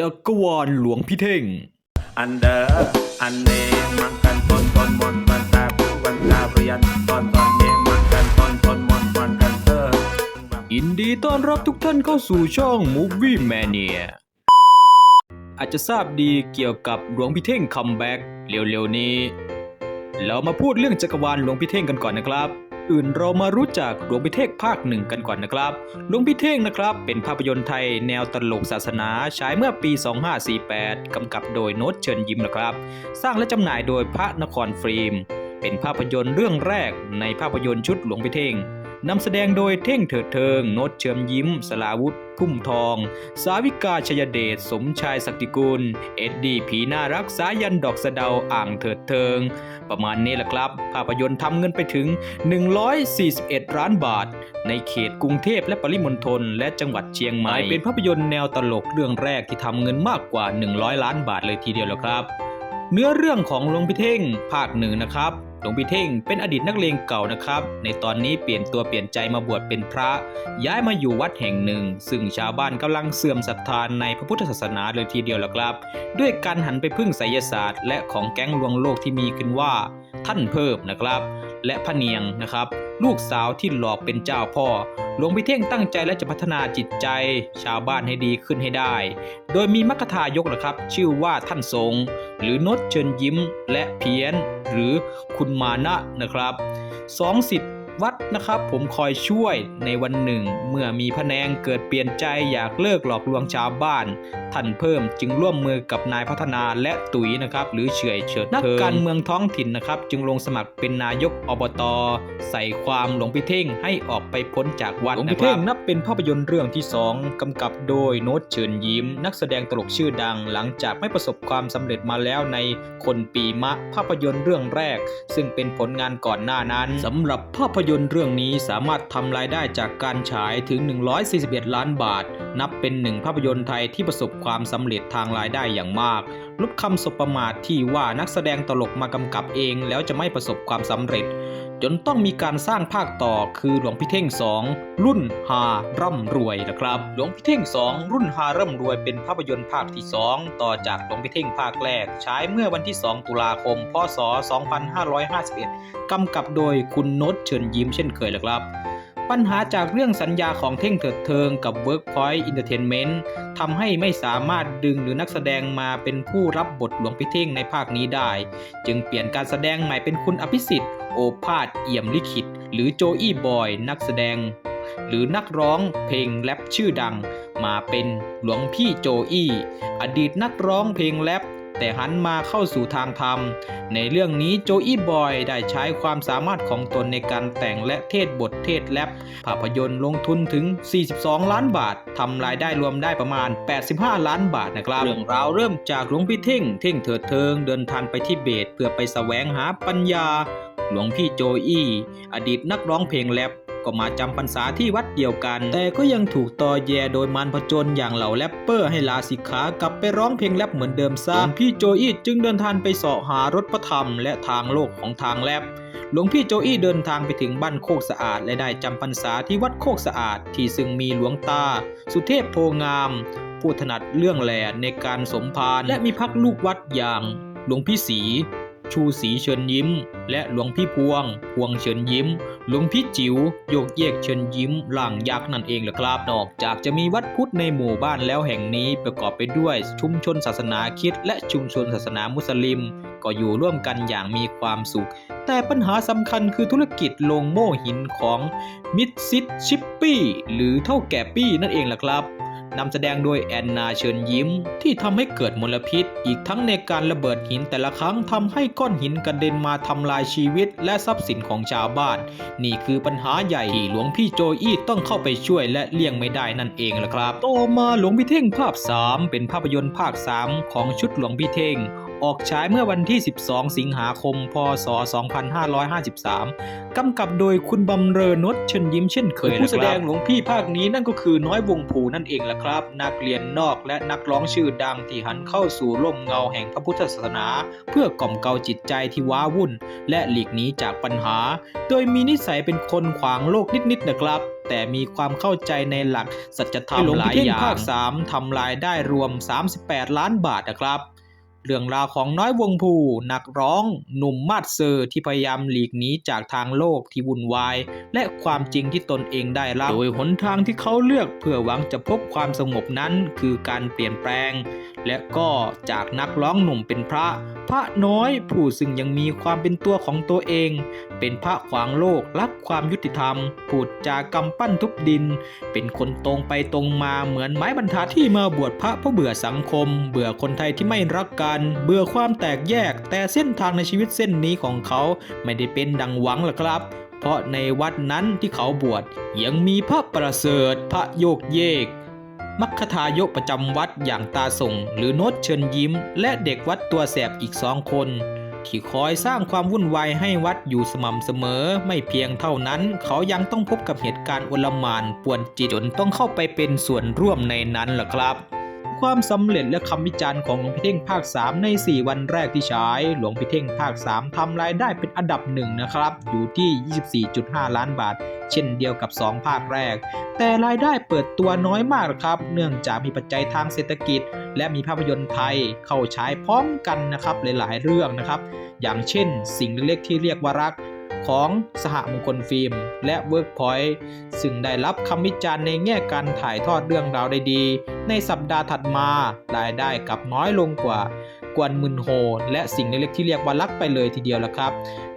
จักรวาลหลวงพี่เท่ง อันเดอร์อันเนมังกันตนตนมนมันตาผู้วันตาเรียนตอนตอนเนมังกันตนตนมนมันกันเตอร์ยินดีต้อนรับทุกท่านเข้าสู่ช่อง Movie Mania อาจจะทราบดีเกี่ยวกับหลวงพี่เท่งคัมแบ็กเร็วๆนี้ เรามาพูดเรื่องจักรวาลหลวงพี่เท่งกันก่อนนะครับ อื่นเรามารู้จักหลวงพิเทกภาคหนึ่งกันก่อนนะครับ หลวงพิเทกนะครับ เป็นภาพยนตร์ไทยแนวตลกศาสนาฉายเมื่อปี 2548 กำกับโดยโน้ตเชิญยิ้มนะครับ สร้างและจำหน่ายโดยพระนครฟิล์ม เป็นภาพยนตร์เรื่องแรกในภาพยนตร์ชุดหลวงพิเทง นำแสดงโดยเท่งเถิดเทิง โนตเชิมยิ้ม สลาวุธ พุ่มทอง สาวิกาชยเดช สมชายศักดิกุล เอ็ดดี้ผีน่ารักสายันดอกสะเดาอ่างเถิดเทิง ประมาณนี้แหละครับ ภาพยนตร์ทำเงินไปถึง 141ล้านบาท ในเขตกรุงเทพและปริมณฑลและจังหวัดเชียงใหม่ เป็นภาพยนตร์แนวตลกเรื่องแรกที่ทำเงินมากกว่า 100 ล้านบาทเลยทีเดียวแล้วครับ เนื้อเรื่องของหลวงพี่เท่งภาคหนึ่งนะครับ ลวงพี่เท่งเป็นอดีตนักเลงเก่านะครับ ในตอนนี้เปลี่ยนตัวเปลี่ยนใจมาบวชเป็นพระ ย้ายมาอยู่วัดแห่งหนึ่ง ซึ่งชาวบ้านกำลังเสื่อมศรัทธานในพระพุทธศาสนาเลยทีเดียวละครับ ด้วยการหันไปพึ่งไสยศาสตร์ และของแก๊งลวงโลกที่มีขึ้นว่า ท่านเพิ่มนะครับ และพระเนียงนะครับ ลูกสาวที่หลอกเป็นเจ้าพ่อ หลวงพี่เท่งตั้งใจและจะพัฒนาจิตใจ ชาวบ้านให้ดีขึ้นให้ได้ โดยมีมรรคทายกนะครับ ชื่อว่าท่านทรง หรือนดเชิญยิ้มและเพี้ยน หรือคุณมานะนะครับสองสิทธิ วัดนะครับ ผมคอยช่วยในวันหนึ่ง เมื่อมีพแนงเกิดเปลี่ยนใจอยากเลิกหลอกลวงชาวบ้านท่านเพิ่มจึงร่วมมือกับนายพัฒนาและตุ๋ยนะครับหรือเฉยเฉิดนักการเมืองท้องถิ่นนะครับ จึงลงสมัครเป็นนายกอบต ใส่ความหลวงพี่เท่งให้ออกไปพ้นจากวัดหลวงพี่เท่งนับเป็นภาพยนตร์เรื่องที่ 2กำกับโดยโน้ตเชิญยิ้ม นักแสดงตลกชื่อดัง หลังจากไม่ประสบความสำเร็จมาแล้วในคนปีมะภาพยนตร์เรื่องแรก ซึ่งเป็นผลงานก่อนหน้านั้นสำหรับภาพยนตร์เรื่องนี้สามารถทำรายได้จากการฉายถึง 141 ล้านบาท นับเป็นหนึ่งภาพยนตร์ไทยที่ประสบความสำเร็จทางรายได้อย่างมาก ลดคำสบประมาทที่ว่านักแสดงตลกมากำกับเองแล้วจะไม่ประสบความสำเร็จ จนต้องมีการสร้างภาคต่อคือหลวงพี่เท่ง2รุ่นฮาร่ำรวยนะครับ หลวงพี่เท่ง2รุ่นฮาร่ำรวยเป็นภาพยนตร์ภาคที่ 2 ต่อจากหลวงพี่เท่งภาคแรกฉายเมื่อวันที่ 2 ตุลาคม พศ 2551กำกับโดยคุณโนตเชิญยิ้มเช่นเคยแหละครับ ปัญหาจากเรื่องสัญญาของเท่งเถิดเทิงกับ Workpoint Entertainment ทำให้ไม่สามารถดึงหรือนักแสดงมาเป็นผู้รับบทหลวงพี่เท่งในภาคนี้ได้ จึงเปลี่ยนการแสดงใหม่เป็นคุณอภิสิทธิ์ โอภาสเอี่ยมลิขิต หรือโจอี้บอย นักแสดง หรือนักร้องเพลงแรปชื่อดัง มาเป็นหลวงพี่โจอี้อดีตนักร้องเพลงแรป แต่หันมาเข้าสู่ทางธรรม ในเรื่องนี้โจอี้บอยได้ใช้ความสามารถของตนในการแต่งและเทศบทเทศแรปภาพยนตร์ลงทุนถึง 42 ล้านบาททำรายได้รวมได้ประมาณ 85 ล้านบาทนะครับเรื่องราวเริ่มจากหลวงพี่เท่งเท่งเถิดเทิงเดินทางไปที่เบตเพื่อไปแสวงหาปัญญา หลวงพี่โจอี้อดีตนักร้องเพลงแรป ก็มาจำพรรษาที่วัดเดียวกัน แต่ก็ยังถูกตอแยโดยมารพจนอย่างเหล่าแรปเปอร์ให้ลาสิกขากลับไปร้องเพลงแรปเหมือนเดิมซะพี่โจอี้จึงเดินทางไปเสาะหารถพระธรรมและทางโลกของทางแรปหลวงพี่โจอี้เดินทางไปถึงบ้านโคกสะอาด และได้จำพรรษาที่วัดโคกสะอาด ที่ซึ่งมีหลวงตา สุเทพโพงาม ผู้ถนัดเรื่องแหล่ในการสมภารและมีพักลูกวัดอย่าง หลวงพี่ศรีชูศรีเชิญยิ้ม และหลวงพี่พวง พวงเชิญยิ้ม หลวงพี่จิ๋วโยกเยกเชิญยิ้มหลังยักษ์นั่นเองแหละครับนอกจากจะมีวัดพุทธในหมู่บ้านแล้วแห่งนี้ประกอบไปด้วยชุมชนศาสนาคิดและชุมชนศาสนามุสลิม ก็อยู่ร่วมกันอย่างมีความสุข แต่ปัญหาสำคัญคือธุรกิจลงโม่หินของมิดซิตชิปปี้หรือเท่าแก่ปี้นั่นเองแหละครับ นำแสดงโดยแอนนาเชิญยิ้ม ที่ทำให้เกิดมลพิษ อีกทั้งในการระเบิดหินแต่ละครั้งทำให้ก้อนหินกระเด็นมาทำลายชีวิตและทรัพย์สินของชาวบ้าน นี่คือปัญหาใหญ่ที่หลวงพี่โจอี้ต้องเข้าไปช่วยและเลี่ยงไม่ได้นั่นเองแหละครับ ต่อมาหลวงพี่เท่งภาพ 3 เป็นภาพยนตร์ภาค 3 ของชุดหลวงพี่เท่ง ออกฉายเมื่อวันที่ 12 สิงหาคม พศ 2553 กำกับโดยคุณบำเรอนดเชิญยิ้มเช่นเคยผู้แสดงหลวงพี่ภาคนี้นั่นก็คือน้อยวงภูนั่นเองแหละครับ นักเรียนนอกและนักร้องชื่อดังที่หันเข้าสู่ร่มเงาแห่งพระพุทธศาสนา เพื่อกล่อมเกลาจิตใจที่ว้าวุ่น และหลีกหนีจากปัญหา โดยมีนิสัยเป็นคนขวางโลกนิดๆนะครับแต่มีความเข้าใจในหลักสัจธรรมหลายอย่างภาค 3ทำรายได้รวม 38 ล้านบาทนะครับ เรื่องราวของน้อยวงภูนักร้อง หนุ่มมาดเซอร์ที่พยายามหลีกหนีจากทางโลกที่วุ่นวาย และความจริงที่ตนเองได้รับโดยหนทางที่เขาเลือกเพื่อหวังจะพบความสงบนั้นคือการเปลี่ยนแปลง และก็จากนักร้องหนุ่มเป็นพระ พระน้อยผู้ซึ่งยังมีความเป็นตัวของตัวเอง เป็นพระขวางโลกรักความยุติธรรมพูดจากำปั้นทุบดิน เป็นคนตรงไปตรงมาเหมือนไม้บรรทัดที่มาบวชพระเพราะเบื่อสังคม เบื่อคนไทยที่ไม่รักกัน เบื่อความแตกแยก แต่เส้นทางในชีวิตเส้นนี้ของเขาไม่ได้เป็นดังหวังล่ะครับเพราะในวัดนั้นที่เขาบวชยังมีพระประเสริฐพระโยกเยก มัคคทายกประจำวัดอย่างตาส่ง หรือโนตเชิญยิ้ม และเด็กวัดตัวแสบอีกสองคน ที่คอยสร้างความวุ่นวายให้วัดอยู่สม่ำเสมอ ไม่เพียงเท่านั้น เขายังต้องพบกับเหตุการณ์อลหมานป่วนจิตจนต้องเข้าไปเป็นส่วนร่วมในนั้นล่ะครับ ความสำเร็จและคำวิจารณ์ของหลวงพี่เท่งภาค 3 ใน 4 วันแรกที่ฉาย หลวงพี่เท่งภาค 3ทำรายได้เป็นอันดับหนึ่งนะครับ อยู่ที่ 24.5 ล้านบาท เช่นเดียวกับ 2 ภาคแรก แต่รายได้เปิดตัวน้อยมากครับ เนื่องจากมีปัจจัยทางเศรษฐกิจ และมีภาพยนตร์ไทยเข้าฉายพร้อมกันนะครับหลาย ๆ เรื่องนะครับ อย่างเช่น สิ่งเล็กๆที่เรียกว่ารัก ของสหมงคลฟิล์ม และ Workpoint ซึ่งได้รับคำวิจารณ์ในแง่การถ่ายทอดเรื่องราวได้ดี ในสัปดาห์ถัดมารายได้กลับน้อยลงกว่ากวนมึนโฮ และสิ่งเล็กๆที่เรียกว่ารักไปเลยทีเดียวละครับ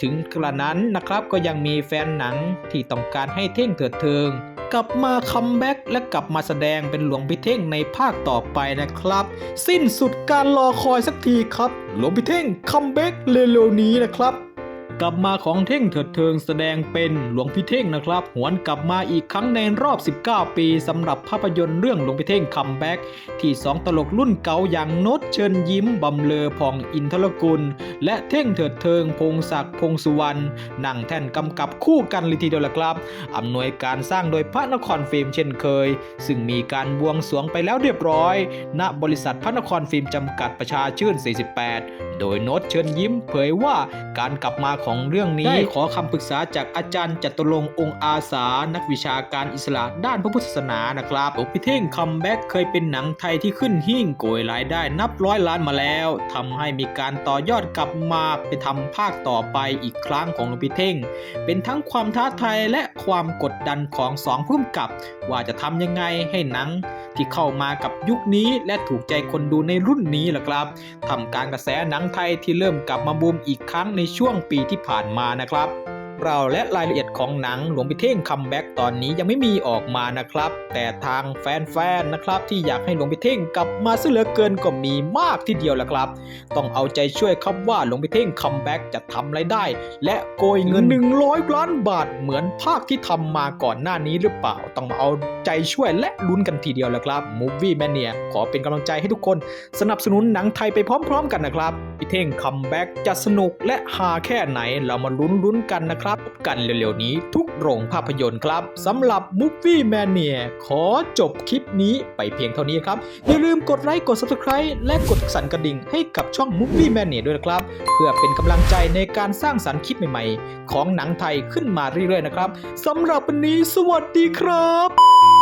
ถึงกระนั้นนะครับก็ยังมีแฟนหนังที่ต้องการให้เท่งเถิดเทิงกลับมาคัมแบ็กและกลับมาแสดงเป็นหลวงพี่เท่งในภาคต่อไปนะครับ สิ้นสุดการรอคอยสักทีครับ หลวงพี่เท่งคัมแบ็กเร็วๆนี้นะครับ กลับมาของเท่งเถิดเทิงแสดงเป็นหลวงพี่เท่งนะครับ หวนกลับมาอีกครั้งในรอบ 19 ปีสำหรับภาพยนตร์เรื่องหลวงพี่เท่งคัมแบ็กที่สองตลกรุ่นเก่าอย่างนตเชิญยิ้มบำเลอพองอินทรกุล และเท่งเถิดเทิงพงศักดิ์พงสุวรรณนั่งแท่นกำกับคู่กันเลยทีเดียวละครับอำนวยการสร้างโดยพระนครฟิล์มเช่นเคย ซึ่งมีการบวงสรวงไปแล้วเรียบร้อย ณบริษัทพระนครฟิล์มจำกัดประชาชื่น 48 โดยน้ตเชิญยิ้มเผยว่าการกลับมาของเรื่องนี้ ได้ขอคำปรึกษาจากอาจารย์จตุรงค์องค์อาสา นักวิชาการอิสระด้านพระพุทธศาสนานะครับโอพิเท่งคัมแบ็กเคยเป็นหนังไทยที่ขึ้นหิ่งโกยรายได้นับร้อยล้านมาแล้วทำให้มีการต่อยอดกลับมาไปทำภาคต่อไปอีกครั้งของหลวงพี่เท่ง เป็นทั้งความท้าทายและความกดดันของสองผู้กำกับ ว่าจะทำยังไงให้หนัง ที่เข้ามากับยุคนี้และถูกใจคนดูในรุ่นนี้แหละครับทำการกระแสหนังไทยที่เริ่มกลับมาบูมอีกครั้งในช่วงปีที่ผ่านมานะครับ ราและรายละเอียดของหนังหลวงพิเท่งคัมแบ็กตอนนี้ยังไม่มีออกมานะครับ แต่ทางแฟนๆนะครับที่อยากให้หลวงพิเท่งกลับมาซะเหลือเกินก็มีมากทีเดียวแหละครับ ต้องเอาใจช่วยครับว่าหลวงพิเท่งคัมแบ็กจะทำไรายได้ และโกยเงิน 100 ล้านบาทเหมือนภาคที่ทำมาก่อนหน้านี้หรือเปล่า ต้องมาเอาใจช่วยและลุ้นกันทีเดียวแหละครับ Movie Mania ขอเป็นกำลังใจให้ทุกคน สนับสนุนหนังไทยไปพร้อม ๆ กันนะครับพี่เท่งคัมแบ็กจะสนุกและฮาแค่ไหนเรามาลุ้นๆกันนะครับพบกันเร็วๆนี้ทุกโรงภาพยนตร์ครับสำหรับ Movie Mania ขอจบคลิปนี้ไปเพียงเท่านี้ครับ อย่าลืมกดไลค์กด Subscribe และกดสั่นกระดิ่งให้กับช่อง Movie Mania ด้วยนะครับ เพื่อเป็นกำลังใจในการสร้างสรรค์คลิปใหม่ๆ ของหนังไทยขึ้นมาเรื่อยๆนะครับสำหรับวันนี้สวัสดีครับ